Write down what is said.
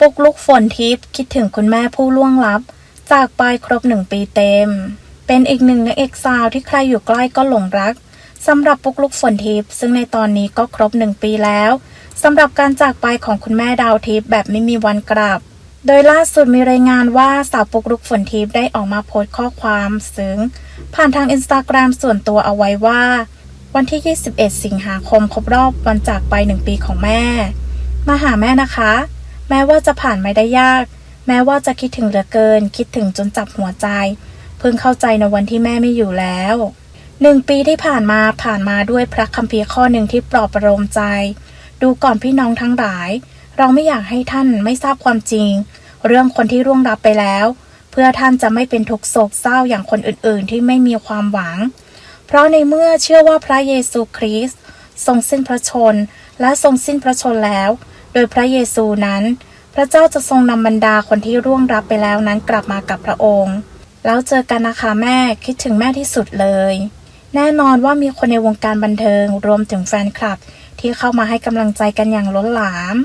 ปุกลุกฝนทิพย์คิดถึงคุณแม่ผู้ล่วงลับ จากไปครบหนึ่งปีเต็ม เป็นอีกหนึ่งนางเอกสาวที่ใครอยู่ใกล้ก็หลงรักสำหรับปุกลุกฝนทิพย์ซึ่งในตอนนี้ก็ครบหนึ่งปีแล้วสำหรับการจากไปของคุณแม่ดาวทิพย์แบบไม่มีวันกลับ โดยล่าสุดมีรายงานว่าสาวปุกลุกฝนทิพย์ได้ออกมาโพสต์ข้อความซึ้งผ่านทางอินสตาแกรมส่วนตัวเอาไว้ว่า วันที่ 21 สิงหาคมครบรอบวันจากไปหนึ่งปีของแม่ มาหาแม่นะคะ แม้ว่าจะผ่านไม่ได้ยาก แม้ว่าจะคิดถึงเหลือเกิน คิดถึงจนจับหัวใจ เพิ่งเข้าใจในวันที่แม่ไม่อยู่แล้วหนึ่งปีที่ผ่านมาผ่านมาด้วยพระคัมภีร์ข้อหนึ่งที่ปลอบประโลมใจ ดูก่อนพี่น้องทั้งหลาย เราไม่อยากให้ท่านไม่ทราบความจริง เรื่องคนที่ร่วงรับไปแล้ว เพื่อท่านจะไม่เป็นทุกโศกเศร้าอย่างคนอื่นๆ ที่ไม่มีความหวัง เพราะในเมื่อเชื่อว่าพระเยซูคริสต์ทรงสิ้นพระชน และทรงสิ้นพระชนแล้ว ดยพระเยซูนั้น พระเจ้าจะทรงนำบรรดาคนที่ร่วงรับไปแล้วนั้นกลับมากับพระองค์ แล้วเจอกันนะคะแม่คิดถึงแม่ที่สุดเลย แน่นอนว่ามีคนในวงการบันเทิงรวมถึงแฟนคลับ ที่เข้ามาให้กำลังใจกันอย่างล้นหลาม